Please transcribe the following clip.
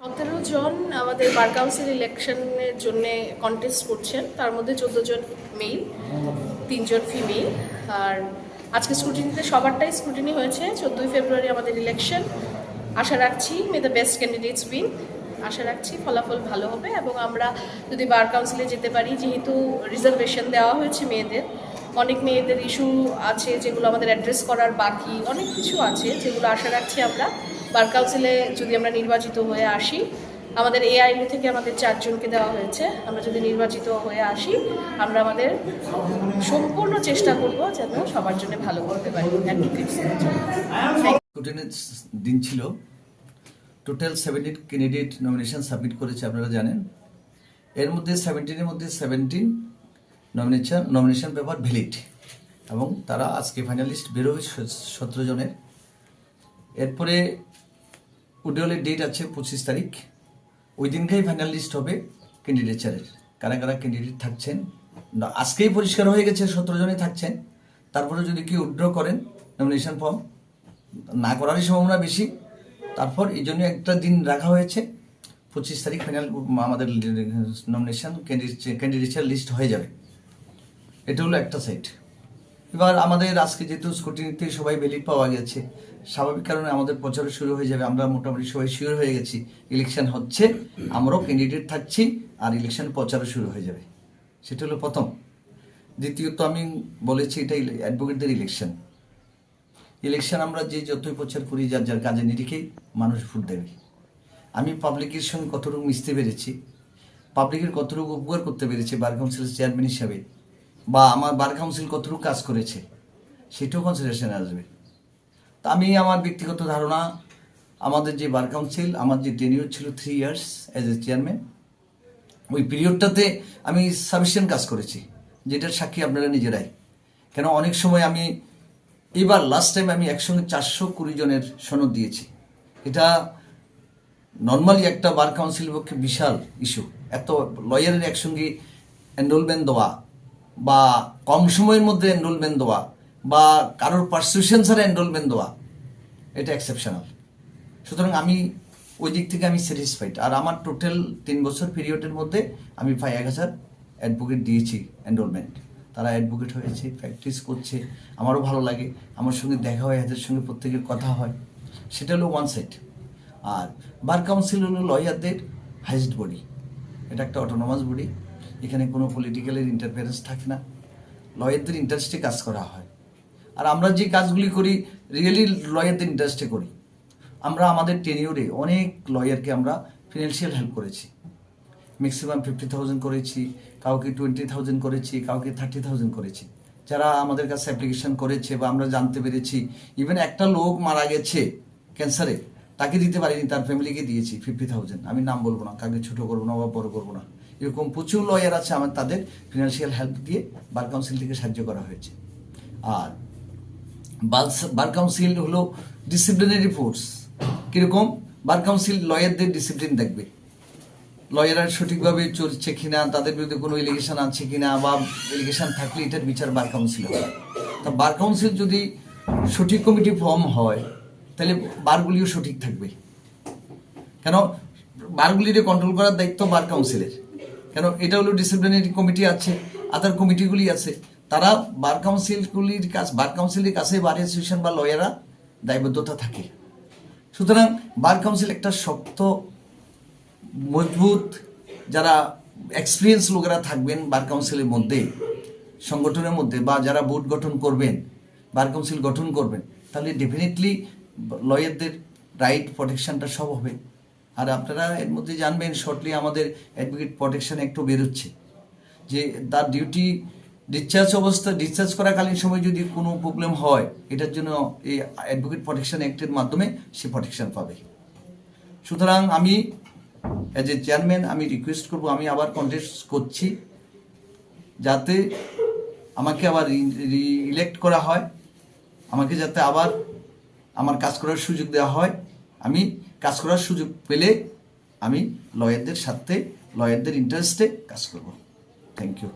সতেরো জন আমাদের bar council ইলেকশনের জন্য কন্টেস্ট করছেন। তার মধ্যে চোদ্দ জন মেল তিনজন ফিমেল আর আজকে স্ক্রুটিনিতে সবারটাই স্ক্রুটিনি হয়েছে। চোদ্দোই ফেব্রুয়ারি আমাদের ইলেকশন আশা রাখছি may the best candidates win আশা রাখছি ফলাফল ভালো হবে এবং আমরা যদি বার কাউন্সিলে যেতে পারি যেহেতু রিজার্ভেশন দেওয়া হয়েছে মেয়েদের অনেক মেয়েদের ইস্যু আছে যেগুলো আমাদের অ্যাড্রেস করার বাকি অনেক কিছু আছে যেগুলো আশা রাখছি আমরা। বার কাউন্সিলে যদি আমরা নির্বাচিত হয়ে আসি আমাদের এআইইউ থেকে আমাদের চারজনকে দেওয়া হয়েছে আমরা যদি নির্বাচিত হয়ে আসি আমরা আমাদের সম্পূর্ণ চেষ্টা করব যেন সবার জন্য ভালো করতে পারি। দিন ছিল। Total seventy candidate nomination submit করেছে, আপনারা জানেন। এর মধ্যে সেভেন্টিনের মধ্যে seventeen nomination nomination paper valid এবং তারা আজকে ফাইনালিস্ট বেরোবে সতেরো জনের। এরপরে উডেলের ডেট আছে পঁচিশ তারিখ। ওই দিনকেই ফাইনাল লিস্ট হবে ক্যান্ডিডেচারের কারা কারা ক্যান্ডিডেট থাকছেন? আজকেই পরিষ্কার হয়ে গেছে, সতেরো জনই থাকছেন। তারপরে যদি কি উইথড্র করেন নমিনেশন ফর্ম না করারই সম্ভাবনা বেশি। তারপর এই জন্য একটা দিন রাখা হয়েছে। পঁচিশ তারিখ ফাইনাল আমাদের নমিনেশন ক্যান্ডিডেটের লিস্ট হয়ে যাবে। এটা হলো একটা সাইড এবার আমাদের আজকে যেহেতু স্কুটিনিতে সবাই বেলিট পাওয়া গেছে, স্বাভাবিক কারণে আমাদের প্রচার শুরু হয়ে যাবে। আমরা মোটামুটি সবাই শিওর হয়ে গেছি ইলেকশন হচ্ছে, আমরাও ক্যান্ডিডেট থাকছি আর ইলেকশন প্রচারও শুরু হয়ে যাবে। সেটা হলো প্রথম। দ্বিতীয়ত আমি বলেছি এটা অ্যাডভোকেটদের ইলেকশন ইলেকশন আমরা যে যতই প্রচার করি, যার যার কাজে নিরিখে মানুষ ভোট দেবে আমি পাবলিকের সঙ্গে কতটুকু মিশতে পেরেছি, পাবলিকের কতটুকু উপকার করতে পেরেছি বার কাউন্সিলের চেয়ারম্যান হিসাবে, বা আমার বার কাউন্সিল কতটুকু কাজ করেছে, সেটাও কনসিডারেশনে আসবে। তা আমি আমার ব্যক্তিগত ধারণা, আমাদের যে বার কাউন্সিল, আমার যে টেনিউর ছিল three years as a chairman ওই পিরিয়ডটাতে আমি সাফিসিয়েন্ট কাজ করেছি, যেটার সাক্ষী আপনারা নিজেরাই। কেন, অনেক সময় আমি এবার লাস্ট টাইম আমি একসঙ্গে চারশো কুড়ি জনের সনদ দিয়েছি। এটা নর্মালি একটা বার কাউন্সিলের পক্ষে বিশাল ইস্যু এত লয়ারের একসঙ্গে এনরোলমেন্ট দেওয়া বা কম সময়ের মধ্যে এনরোলমেন্ট দেওয়া বা কারোর পারসিউশন ছাড়া এনরোলমেন্ট দেওয়া, এটা এক্সেপশনাল সুতরাং আমি ওই দিক থেকে আমি স্যাটিসফাইড আর আমার টোটাল তিন বছর পিরিয়ডের মধ্যে আমি প্রায় এক হাজার অ্যাডভোকেট দিয়েছি এনরোলমেন্ট তারা অ্যাডভোকেট হয়েছে প্র্যাকটিস করছে, আমারও ভালো লাগে। আমার সঙ্গে দেখা হয়, এদের সঙ্গে প্রত্যেকের কথা হয়। সেটা হলো ওয়ান সাইড আর বার কাউন্সিল হলো লয়ারদের হাইস্ট বডি এটা একটা অটোনোমাস বডি এখানে কোনো পলিটিক্যালের ইন্টারফারেন্স থাকে না। লয়ারদের ইন্টারেস্টে কাজ করা হয়। আর আমরা যে কাজগুলি করি রিয়েলি লয়ারদের ইন্টারেস্টে করি। আমরা আমাদের টেনিওরে অনেক লয়ারকে আমরা ফিনান্সিয়াল হেল্প করেছি। ম্যাক্সিমাম ফিফটি থাউজেন্ড করেছি। কাউকে টোয়েন্টি থাউজেন্ড করেছি, কাউকে থার্টি থাউজেন্ড করেছি। যারা আমাদের কাছে অ্যাপ্লিকেশন করেছে বা আমরা জানতে পেরেছি ইভেন একটা লোক মারা গেছে ক্যান্সারে তাকে দিতে পারিনি, তার ফ্যামিলিকে দিয়েছি ফিফটি থাউজেন্ড আমি নাম বলব না, কাউকে ছোটো করব না বা বড় করব না। এরকম প্রচুর লয়ার আছে, আমার তাদের ফিনান্সিয়াল হেল্প দিয়ে বার কাউন্সিল থেকে সাহায্য করা হয়েছে। আর বার কাউন্সিল হলো ডিসিপ্লিনারি ফোর্স কীরকম? বার কাউন্সিল লয়ারদের ডিসিপ্লিন দেখবে। লয়াররা সঠিকভাবে চলছে কিনা, তাদের বিরুদ্ধে কোনো এলিগেশন আছে কিনা বা এলিগেশন থাকলে এটার বিচার বার কাউন্সিল হয় তা বার কাউন্সিল যদি সঠিক কমিটি ফর্ম হয়, তাহলে বারগুলিও সঠিক থাকবে। কেন? বারগুলিকে কন্ট্রোল করার দায়িত্ব বার কাউন্সিলের কেন? এটা হলো ডিসিপ্লিনারি কমিটি আছে আদার কমিটিগুলি আছে। তারা বার কাউন্সিলগুলির কাছ বার কাউন্সিলের কাছে বার অ্যাসোসিয়েশন বা লয়াররা দায়বদ্ধতা থাকে। সুতরাং বার কাউন্সিল একটা শক্ত মজবুত যারা এক্সপিরিয়েন্স লোকেরা থাকবেন বার কাউন্সিলের মধ্যে, সংগঠনের মধ্যে বা যারা বোর্ড গঠন করবেন, বার কাউন্সিল গঠন করবেন, তাহলে ডেফিনেটলি লয়ারদের রাইট প্রোটেকশনটা সব হবে। আর আপনারা এর মধ্যে জানবেন শর্টলি আমাদের অ্যাডভোকেট প্রোটেকশন একটু বেরোচ্ছে। যে তার ডিউটি ডিসচার্জ অবস্থা ডিসচার্জ করাকালীন সময় যদি কোনো প্রবলেম হয়, এটার জন্য এই অ্যাডভোকেট প্রোটেকশন অ্যাক্টের মাধ্যমে সে প্রোটেকশন পাবে। সুতরাং আমি অ্যাজ এ চেয়ারম্যান আমি রিকোয়েস্ট করব, আমি আবার কন্টেস্ট করছি, যাতে আমাকে আবার ইলেক্ট করা হয়, আমাকে যাতে আবার আমার কাজ করার সুযোগ দেওয়া হয়। আমি কাজ করার সুযোগ পেলে আমি লয়ারদের সাথে লয়ারদের ইন্টারেস্টে কাজ করব। Thank you